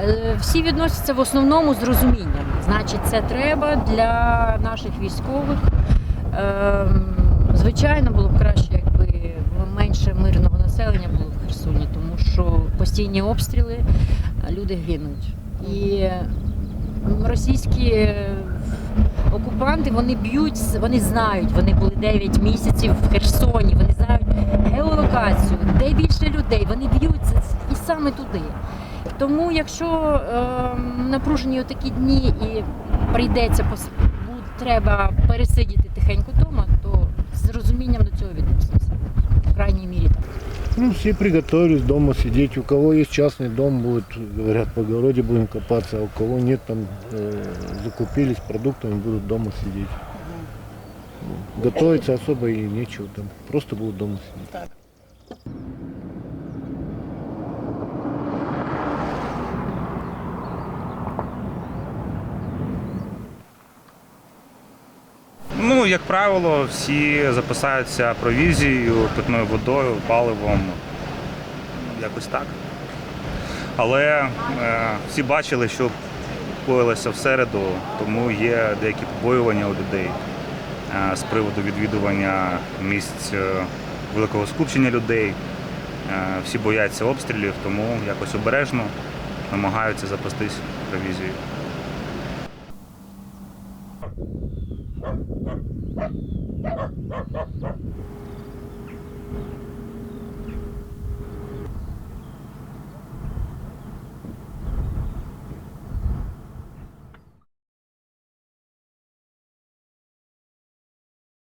Е, Всі відносяться в основному з розумінням. Значить, це треба для наших військових. Ем, Звичайно, було б краще, якби менше мирного населення було в Херсоні, тому що постійні обстріли, люди гинуть. І російські е, окупанти вони б'ють, вони знають, вони були 9 місяців в Херсоні, вони знають геолокацію, де більше людей, вони б'ються і саме туди. Тому, якщо е, напружені такі дні і прийдеться треба пересидіти тихенько вдома, то з розумінням до цього відносимося. В крайній мірі так. Ну, все приготовились дома сидеть. У кого есть частный дом, будет, говорят, по огороде будем копаться, а у кого нет, там э, закупились продуктами, будут дома сидеть. Ну, Готовиться особо и нечего там. Просто будут дома сидеть. Ну, як правило, всі запасаються провізією, питною водою, паливом. Якось так. Але е, всі бачили, що коїлося в середу, тому є деякі побоювання у людей е, з приводу відвідування місць е, великого скупчення людей. Е, всі бояться обстрілів, тому якось обережно намагаються запастись провізією. Bop, bop, bop, bop, bop, bop, bop.